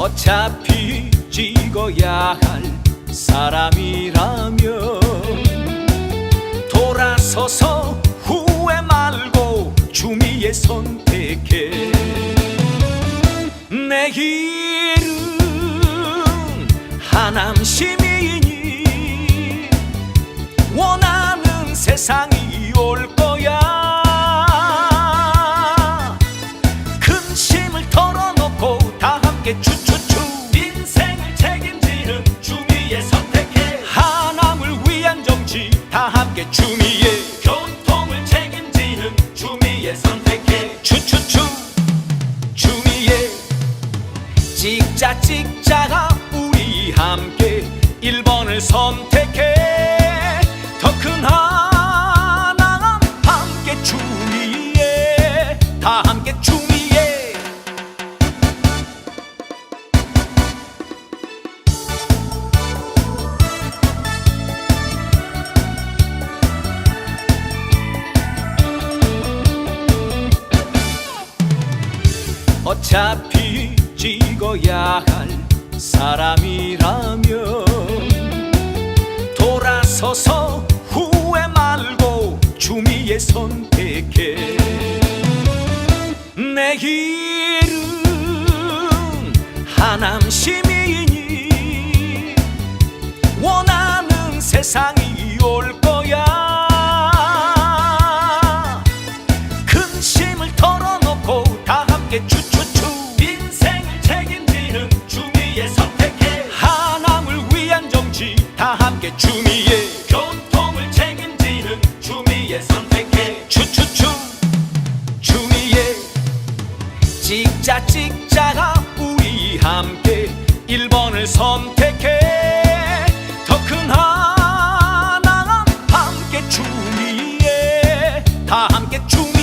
어차피 찍어야 할 사람이라면 돌아서서 후회 말고 주미에 선택해 내 길은 하남 시민이 원하는 세상이 올 함께 추추추. 인생을 책임지는 주미에 선택해 하남을 위한 정치 다 함께 주미에 교통을 책임지는 주미에 선택해 추추추. 주미에 찍자 찍자가 우리 함께 1번을 선택해 어차피 찍어야 할 사람이라면 돌아서서 후회 말고 주미에 선택해 내 길은 하남 시민이 원하는 세상이 올 거야. 근심 주위에 선택해. 추추추. 주위에 찍자 찍자가 우리 함께 1번을 선택해. 더 큰 하나 함께 주위에 다 함께 주위에